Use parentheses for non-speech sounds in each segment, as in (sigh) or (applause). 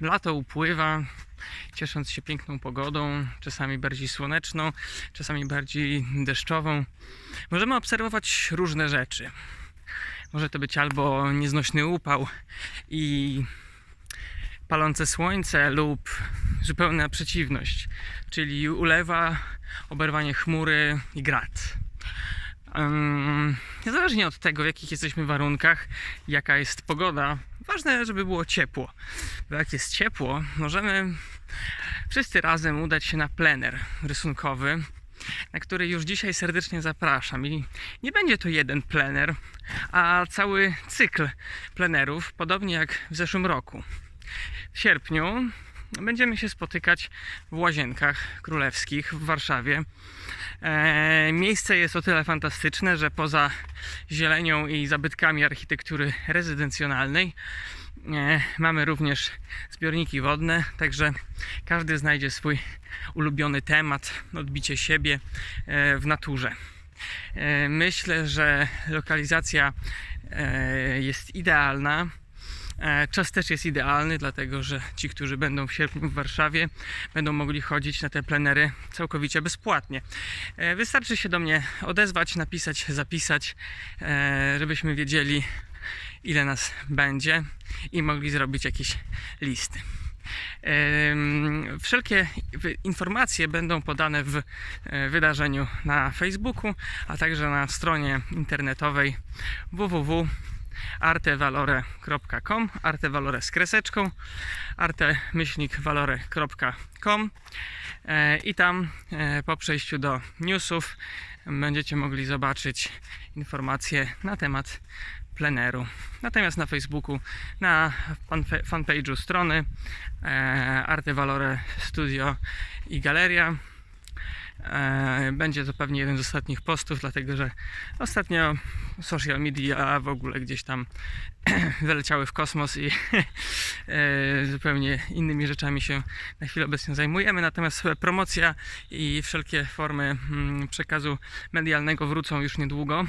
lato upływa, ciesząc się piękną pogodą, czasami bardziej słoneczną, czasami bardziej deszczową. Możemy obserwować różne rzeczy. Może to być albo nieznośny upał i palące słońce lub zupełna przeciwność, czyli ulewa, oberwanie chmury i grad. Niezależnie od tego, w jakich jesteśmy warunkach, jaka jest pogoda, ważne, żeby było ciepło. Bo jak jest ciepło, możemy wszyscy razem udać się na plener rysunkowy, na który już dzisiaj serdecznie zapraszam. I nie będzie to jeden plener, a cały cykl plenerów, podobnie jak w zeszłym roku. W sierpniu będziemy się spotykać w Łazienkach Królewskich w Warszawie. E, miejsce jest o tyle fantastyczne, że poza zielenią i zabytkami architektury rezydencjonalnej e, mamy również zbiorniki wodne, także każdy znajdzie swój ulubiony temat, odbicie siebie e, w naturze. Myślę, że lokalizacja jest idealna. E, Czas też jest idealny, dlatego że ci, którzy będą w sierpniu w Warszawie, będą mogli chodzić na te plenery całkowicie bezpłatnie. E, Wystarczy się do mnie odezwać, napisać, zapisać, e, żebyśmy wiedzieli, ile nas będzie i mogli zrobić jakieś listy. Wszelkie informacje będą podane w wydarzeniu na Facebooku, a także na stronie internetowej www artevalore.com artevalore z kreseczką arte-valore.com e, i tam e, po przejściu do newsów będziecie mogli zobaczyć informacje na temat pleneru. Natomiast na Facebooku, na fanpage'u strony e, Arte Valore Studio i Galeria Będzie to pewnie jeden z ostatnich postów, dlatego że ostatnio social media w ogóle gdzieś tam (clears throat) wyleciały w kosmos i (laughs) e, zupełnie innymi rzeczami się na chwilę obecnie zajmujemy. Natomiast promocja i wszelkie formy mm, przekazu medialnego wrócą już niedługo.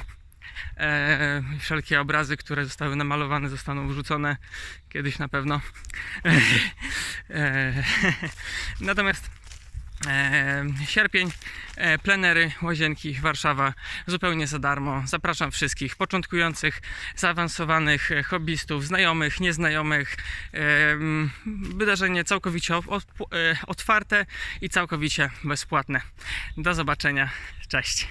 E, wszelkie obrazy, które zostały namalowane, zostaną wrzucone kiedyś na pewno. (laughs) E, (laughs) natomiast E, sierpień, e, plenery, łazienki, Warszawa zupełnie za darmo. Zapraszam wszystkich początkujących, zaawansowanych, e, hobbystów, znajomych, nieznajomych. E, m, wydarzenie całkowicie e, otwarte i całkowicie bezpłatne. Do zobaczenia. Cześć.